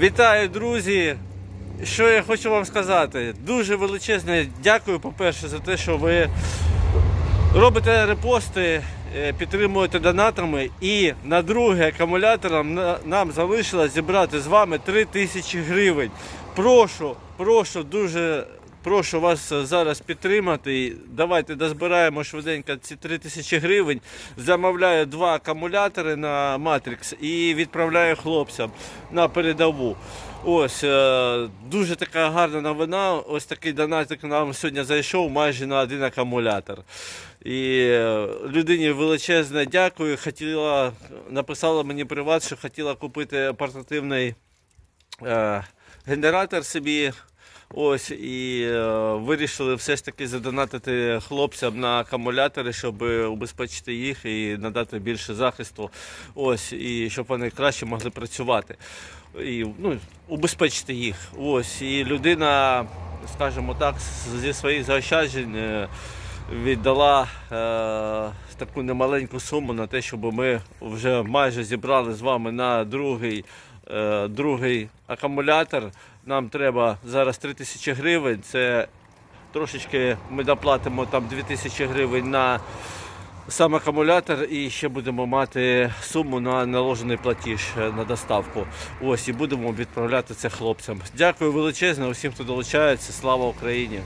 Вітаю, друзі! Що я хочу вам сказати? Дуже величезне дякую, по-перше, за те, що ви робите репости, е, підтримуєте донатами. І на друге акумулятором нам залишилось зібрати з вами 3 тисячі гривень. Прошу, прошу, дуже прошу вас зараз підтримати. Давайте дозбираємо швиденько ці 3 тисячі гривень. Замовляю два акумулятори на Matrix і відправляю хлопцям на передову. Ось е, дуже така гарна новина. Ось такий донатик нам сьогодні зайшов майже на один акумулятор. І е, людині величезне дякую. Хотіла, написала мені приват, що хотіла купити портативний е, генератор собі. Ось і е, вирішили все ж таки задонатити хлопцям на акумулятори, щоб убезпечити їх і надати більше захисту. Ось, і щоб вони краще могли працювати. І ну, убезпечити їх. Ось. І людина, скажімо так, зі своїх заощаджень е, віддала е, таку немаленьку суму на те, щоб ми вже майже зібрали з вами на другий, е, другий акумулятор. Нам треба зараз 3 тисячі гривень. Це трошечки ми доплатимо там 2 тисячі гривень на сам акумулятор і ще будемо мати суму на наложений платіж е, на доставку. Ось і будемо відправляти це хлопцям. Дякую величезно усім, хто долучається. Слава Україні!